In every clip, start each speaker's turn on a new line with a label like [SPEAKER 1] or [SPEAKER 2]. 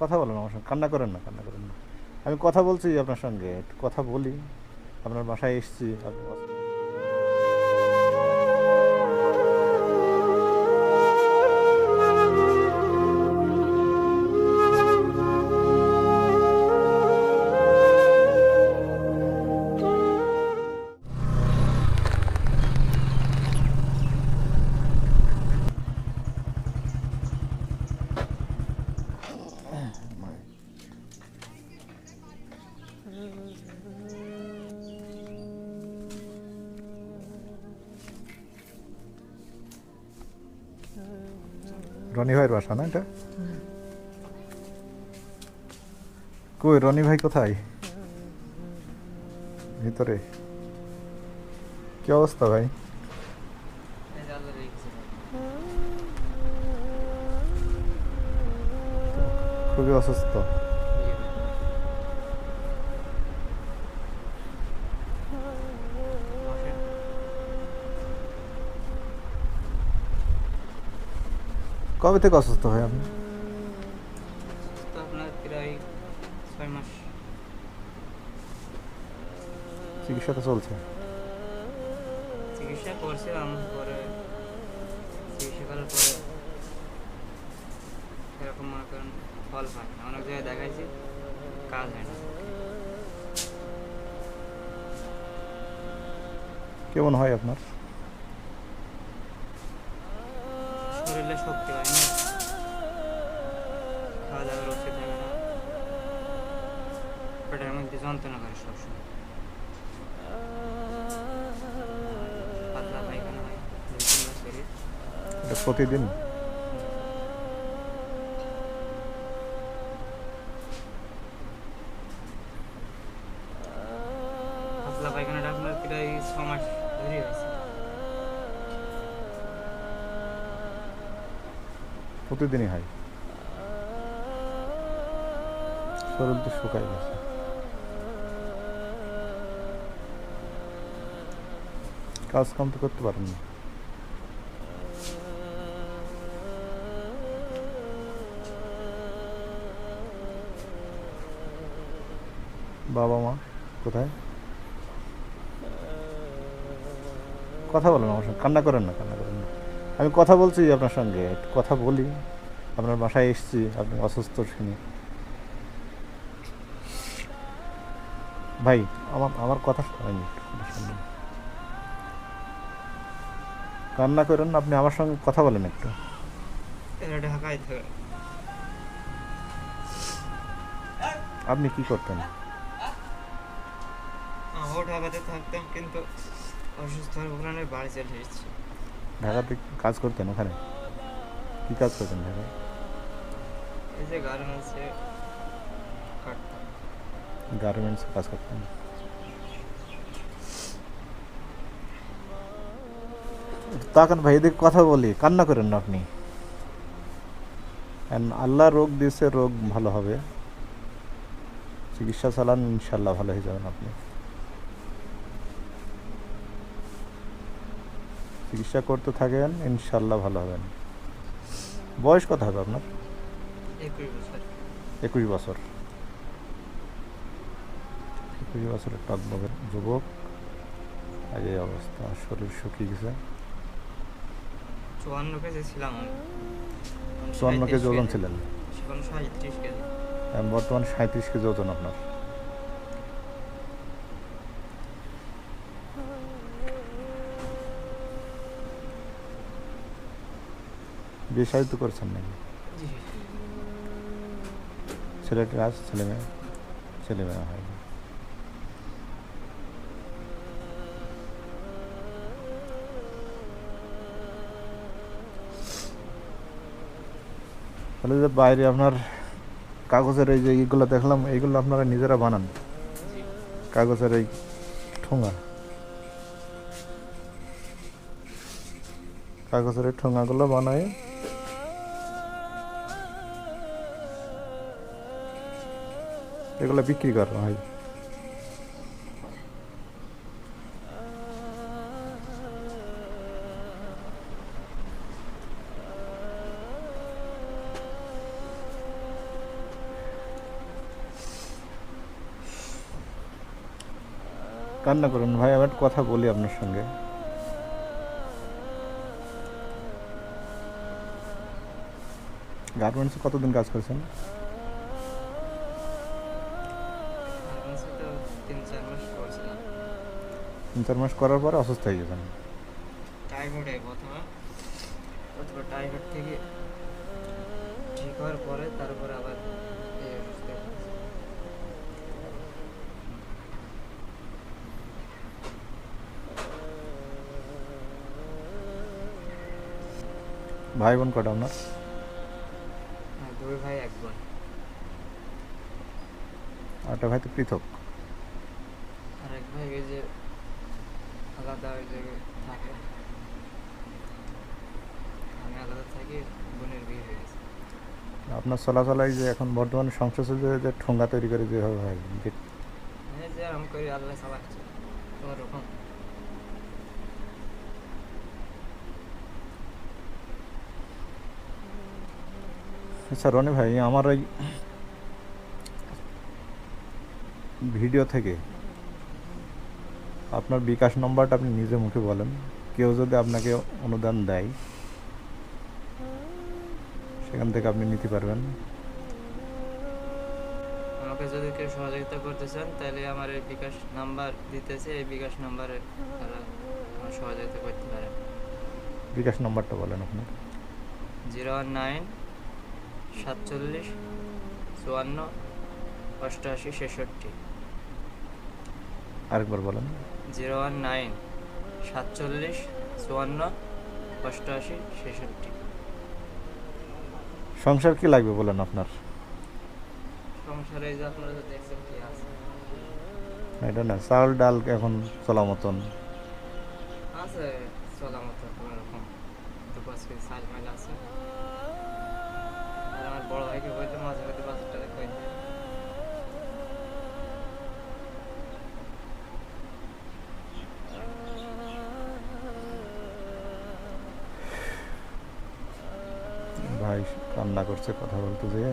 [SPEAKER 1] কথা বলেন আমার সঙ্গে, কান্না করেন না, কান্না করেন না। আমি কথা বলছি আপনার সঙ্গে কথা বলি। আপনার বাসায় এসেছি, আপনি রনি ভাইয়ের বাসা না এটা? কই, রনি ভাই কোথায়? ভিতরে। কি অবস্থা ভাই? খুবই অসুস্থ। কবে থেকে অসুস্থ হয় আপনি?
[SPEAKER 2] তো আপনার প্রায় ছয় মাস।
[SPEAKER 1] চিকিৎসা তো চলছে?
[SPEAKER 2] চিকিৎসা করছিলাম পরে চিকিৎসা করার পরে সেরকম মনে করেন ফল পায় না। অনেক জায়গায় দেখাইছি কাজ হয় না।
[SPEAKER 1] কেমন হয় আপনার?
[SPEAKER 2] শরীরে শক্তি হয় না। খাওয়া দাওয়া রুচি থাকে না। পেটের মধ্যে যন্ত্রণা করে সবসময়। পাতলা পায়খানা হয়।
[SPEAKER 1] প্রতিদিন?
[SPEAKER 2] পাতলা পায়খানাটা আপনার প্রায় ছ মাস ধরে হয়েছে।
[SPEAKER 1] প্রতিদিনই হয়। শরীর তো শুকাই গেছে কাজ কাম তো করতে পারেন না। বাবা মা, কোথায়? কথা বলেন আমার সঙ্গে, কান্না করেন না, কান্না করেন। আমি কথা বলছি আপনার সঙ্গে একটু কথা বলি। আপনার বাসায় এসেছি আপনি অসুস্থ শুনি ভাই আমার আমার কথা শোনেন কান্না করেন আপনি আমার সঙ্গে কথা বলেন একটু।
[SPEAKER 2] ঢাকায় থাকে।
[SPEAKER 1] আপনি কি করতেন?
[SPEAKER 2] আমরাও ঢাকাতে থাকতাম কিন্তু অসুস্থ বাড়ি চলে এসেছি।
[SPEAKER 1] ঢাকাতে কাজ করতেন ওখানে? কি কাজ করতেন ঢাকায়?
[SPEAKER 2] এই যে গার্মেন্টসে
[SPEAKER 1] গার্মেন্টসে কাজ করতেন। তাকান ভাই এদিকে কথা বলি কান্না করেন না আপনি। আল্লাহ রোগ দিয়েছে রোগ ভালো হবে। চিকিৎসা চালান ইনশাল্লাহ ভালো হয়ে যাবেন আপনি। চিকিৎসা করতে থাকেন ইনশাল্লাহ ভালো হবেন। বয়স কত হবে আপনার?
[SPEAKER 2] একুশ বছর।
[SPEAKER 1] একুশ বছর। একুশ বছরের টকবগের যুবক। আর এই অবস্থা শরীর শুকিয়ে গেছে।
[SPEAKER 2] চুয়ান্ন কেজি ছিলাম
[SPEAKER 1] চুয়ান্ন কেজি ওজন ছিলেন? বর্তমানে সাঁত্রিশ কেজি ওজন আপনার। বিয়ে তো করছেন নাকি? ছেলেটা আছে ছেলে মেয়ে? ছেলে মেয়ে হয়নি তাহলে যে বাইরে আপনার কাগজের এই যে এইগুলো দেখলাম এইগুলো আপনারা নিজেরা বানান। কাগজের এই ঠোঙা। কাগজের এই ঠোঙাগুলো বানায় এগুলো বিক্রি কর, ভাই। কান্না করুন, ভাই আমার কথা বলি আপনার সঙ্গে। গার্মেন্টস কতদিন কাজ করেছেন?
[SPEAKER 2] তিন চার মাস
[SPEAKER 1] করার পরে অসুস্থ হয়ে গেছেন।
[SPEAKER 2] টাইফয়েড প্রথমে তারপর টাইফয়েড থেকে ঠিক হওয়ার পরে তারপরে আবার।
[SPEAKER 1] ভাই বোন কটা আপনার?
[SPEAKER 2] হ্যাঁ, দুই ভাই এক বোন।
[SPEAKER 1] আরেকটা ভাই তো পৃথক।
[SPEAKER 2] আর এক ভাই ওই যে আলাদা ওই জায়গায় থাকে। আমি আলাদা থাকি বোনের বিয়ে হয়ে গেছে।
[SPEAKER 1] আপনার চলাচলাই যে এখন বর্তমানে সংসার চলছে যে ঠোঙ্গা তৈরি করে যেভাবে হয় যে
[SPEAKER 2] হ্যাঁ যে আমি করি আল্লাহ চালাচ্ছে। তোমার রকম।
[SPEAKER 1] আচ্ছা রনি ভাই আমার ওই ভিডিও থেকে আপনার বিকাশ নম্বরটা আপনি নিজে মুখে বলেন। কেউ যদি আপনাকে অনুদান দেয় সেখান থেকে আপনি নিতে পারবেন।
[SPEAKER 2] আমাকে যদি কেউ সহযোগিতা করতে চান তাহলে আমার এই বিকাশ নাম্বার দিতেছে। এই বিকাশ নাম্বারে তারা আমার সহযোগিতা করতে পারে।
[SPEAKER 1] বিকাশ নম্বরটা বলেন আপনার
[SPEAKER 2] জিরো নাইন সাতচল্লিশ চুয়ান্ন অষ্টআশি ছেষট্টি।
[SPEAKER 1] আরেকবার বলেন।
[SPEAKER 2] জিরো ওয়ান নাইন সাতচল্লিশ চুয়ান্ন অষ্টআশি ছেষট্টি।
[SPEAKER 1] সংসার কি লাগবে বলেন আপনার?
[SPEAKER 2] সংসারে এই যে আপনারা যে দেখছেন কি আছে।
[SPEAKER 1] এটা না চাল ডাল এখন চলা মতন।
[SPEAKER 2] আছে চলা মতো কোনো রকম। দু পাঁচ কেজি সাইজ মাইল আছে। আর আমার বড় ভাইকে বলতে মাঝে
[SPEAKER 1] কান্না করছে, কথা বলতে যেয়ে।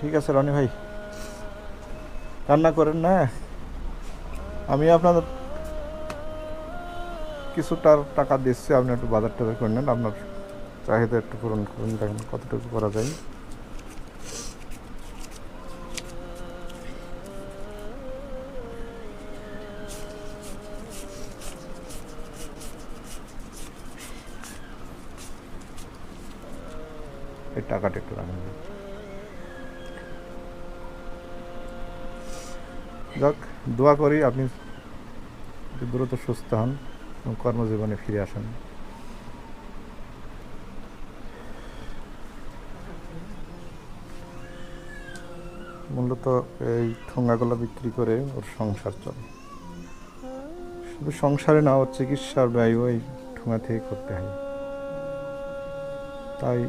[SPEAKER 1] ঠিক আছে, রনি ভাই। কান্না করেন না। আমি আপনাদের কিছুটা টাকা দিচ্ছি, আপনি একটু বাজার টাজার করে নেন। আপনার চাহিদা একটু পূরণ করুন, দেখেন কতটুকু করা যায়। এই টাকাটা একটু রাখেন। যাক, দোয়া করি আপনি দ্রুত সুস্থ হন এবং কর্মজীবনে ফিরে আসেন। মূলত এই ঠোঙ্গাগুলো বিক্রি করে ওর সংসার চলে। শুধু সংসারে না, ওর চিকিৎসার ব্যয় ওই ঠোঙা থেকে করতে হয়। তাই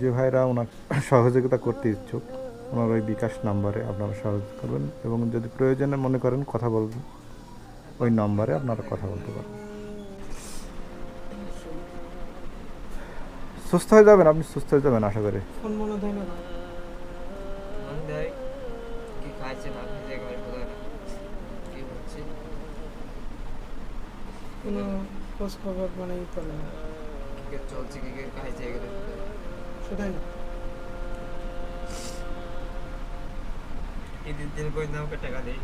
[SPEAKER 1] যে ভাইরা ওনার সহযোগিতা করতে ইচ্ছুক ওনার ওই বিকাশ নাম্বারে আপনারা সহযোগিতা করবেন এবং যদি প্রয়োজনে মনে করেন কথা বলবেন ওই নাম্বারে আপনারা কথা বলতে পারেন সুস্থ হয়ে যাবেন আপনি সুস্থ হয়ে যাবেন আশা করি।
[SPEAKER 3] কোনো খোঁজ খবর মানে
[SPEAKER 2] চলছে কি খাইছে এগুলো। ঈদের দিন কই না ওকে টাকা দিই